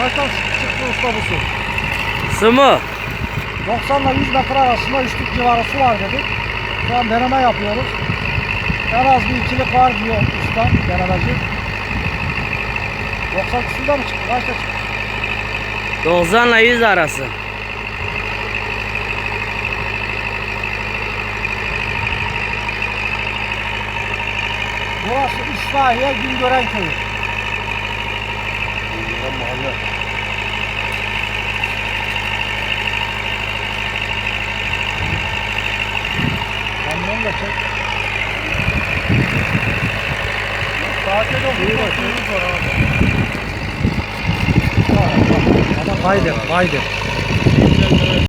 bu su. Su mu? 90 ile 100 metre arasında üçlük civarı su var dedik. Şu an deneme yapıyoruz. En az bir ikilik var diyor usta denemeci. 90 küsürde mi çıktı? Kaçta çıktı? 90 ile 100 arası. Burası İslahiye Güngören Köyü. Kamyon da çek. Saate de bir bakıyoruz var